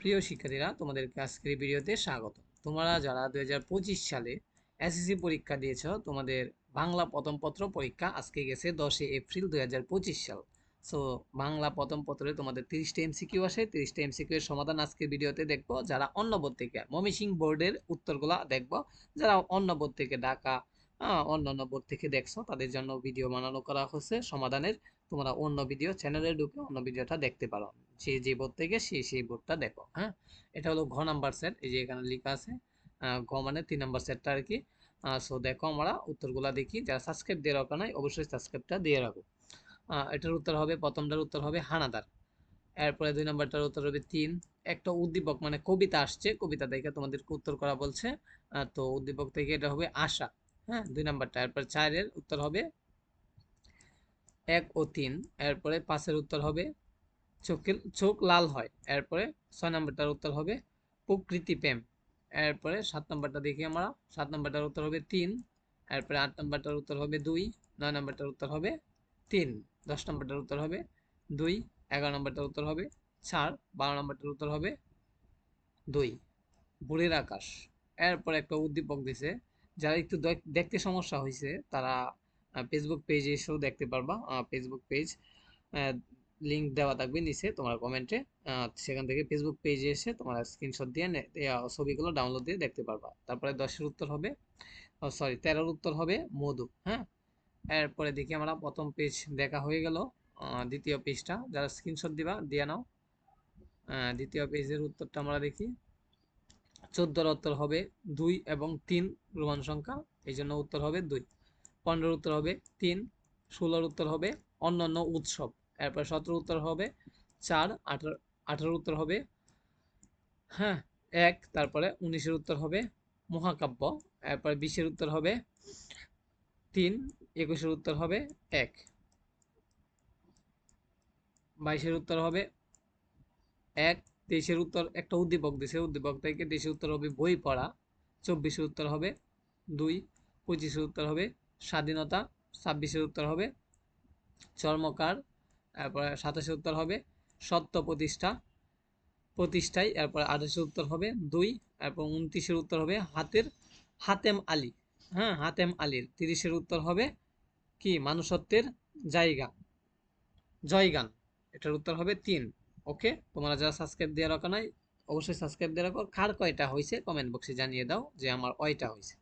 প্রিয় শিক্ষার্থীরা, তোমাদেরকে আজকের ভিডিওতে স্বাগত। তোমরা যারা দু হাজার পঁচিশ সালে এসএসসি পরীক্ষা দিয়েছ, তোমাদের বাংলা প্রথম পত্র পরীক্ষা আজকে গেছে দশই এপ্রিল দুই হাজার পঁচিশ সাল। সো বাংলা প্রথম পত্রে তোমাদের তিরিশটা এমসিকিউ আসে, তিরিশটা এমসিকিউ এর সমাধান আজকের ভিডিওতে দেখব। যারা অন্য বোর্ড থেকে মমিসিং বোর্ডের উত্তরগুলো দেখব। যারা অন্য বোর্ড থেকে ঢাকা হ্যাঁ, অন্য অন্য বোর্ড থেকে দেখছ তাদের জন্য ভিডিও বানানো করা হচ্ছে সমাধানের। তোমরা অন্য ভিডিও চ্যানেলে ঢুকে অন্য ভিডিওটা দেখতে পারো। যে যে বোর্ড থেকে সেই সেই বোর্ডটা দেখো হ্যাঁ? এটা হলো ঘ নাম্বার সেট এই যে এখানে লেখা আছে ঘ মানে তিন নাম্বার সেটটা আর কি সো দেখো আমরা উত্তরগুলা দেখি যারা সাবস্ক্রাইব দিয়ে রাখো নাই অবশ্যই সাবস্ক্রাইবটা দিয়ে রাখো। এটার উত্তর হবে প্রথমটার উত্তর হবে হানাদার। এরপরে দুই নম্বরটার উত্তর হবে তিন। একটা উদ্দীপক মানে কবিতা আসছে কবিতা দেখে তোমাদেরকে উত্তর করা বলছে। তো উদ্দীপক থেকে এটা হবে আশা। হ্যাঁ দুই নাম্বারটা। এরপর চারের উত্তর হবে এক ও তিন। এরপরে পাঁচের উত্তর হবে চোখের, চোখ লাল হয়। এরপরে ছয় নম্বরটার উত্তর হবে প্রকৃতি প্রেম। এরপরে সাত নম্বরটা দেখি আমরা। সাত নম্বরটার উত্তর হবে তিন। এরপরে আট নম্বরটার উত্তর হবে দুই। নয় নম্বরটার উত্তর হবে তিন। দশ নম্বরটার উত্তর হবে দুই। এগারো নম্বরটার উত্তর হবে চার। বারো নম্বরটার উত্তর হবে দুই। বুড়ির আকাশ। এরপর একটা উদ্দীপক দিছে। যারা একটু দেখতে সমস্যা হয়েছে তারা ফেসবুক পেজে এসেও দেখতে পারবা। ফেসবুক পেজ লিঙ্ক দেওয়া থাকবে নিচে তোমার কমেন্টে সেখান থেকে ফেসবুক পেজে এসে তোমার স্ক্রিনশট দিয়ে ছবিগুলো ডাউনলোড দিয়ে দেখতে পারবা। তারপরে দশের উত্তর হবে সরি তেরোর উত্তর হবে মধু হ্যাঁ? এরপরে দেখি আমরা প্রথম পেজ দেখা হয়ে গেল। দ্বিতীয় পেজটা যারা স্ক্রিনশট দিবা, দিয়ে নাও। দ্বিতীয় পেজের উত্তরটা আমরা দেখি। চোদ্দোর উত্তর হবে দুই এবং তিন রোমান সংখ্যা, এই জন্য উত্তর হবে দুই। পনেরোর উত্তর হবে তিন ষোলোর উত্তর হবে অন্যান্য উৎসব। এরপর সতেরো উত্তর হবে চার, আঠারো আঠারোর উত্তর হবে হ্যাঁ এক, তারপরে উনিশের উত্তর হবে মহাকাব্য। এরপর বিশের উত্তর হবে তিন একুশের উত্তর হবে এক। বাইশের উত্তর হবে এক তেইশের উত্তর, একটা উদ্দীপক দিছে উদ্দীপক থেকে তেইশের উত্তর হবে বই পড়া চব্বিশের উত্তর হবে দুই, পঁচিশের উত্তর হবে স্বাধীনতা, ছাব্বিশের উত্তর হবে চর্মকার তারপরে সাতাশের উত্তর হবে সত্য প্রতিষ্ঠা প্রতিষ্ঠায় এরপরে আঠাশের উত্তর হবে দুই, এরপর উনত্রিশের উত্তর হবে হাতের, হাতেম আলী হ্যাঁ হাতেম আলীর, তিরিশের উত্তর হবে কি? মানুষত্বের জায়গা, জয়গান, এটার উত্তর হবে তিন। ওকে? তোমরা যারা সাবস্ক্রাইব দিয়ে রাখো নাই, অবশ্যই সাবস্ক্রাইব দিয়ে রাখো। কার কয়টা হয়েছে কমেন্ট বক্সে জানিয়ে দাও যে আমার ওইটা হয়েছে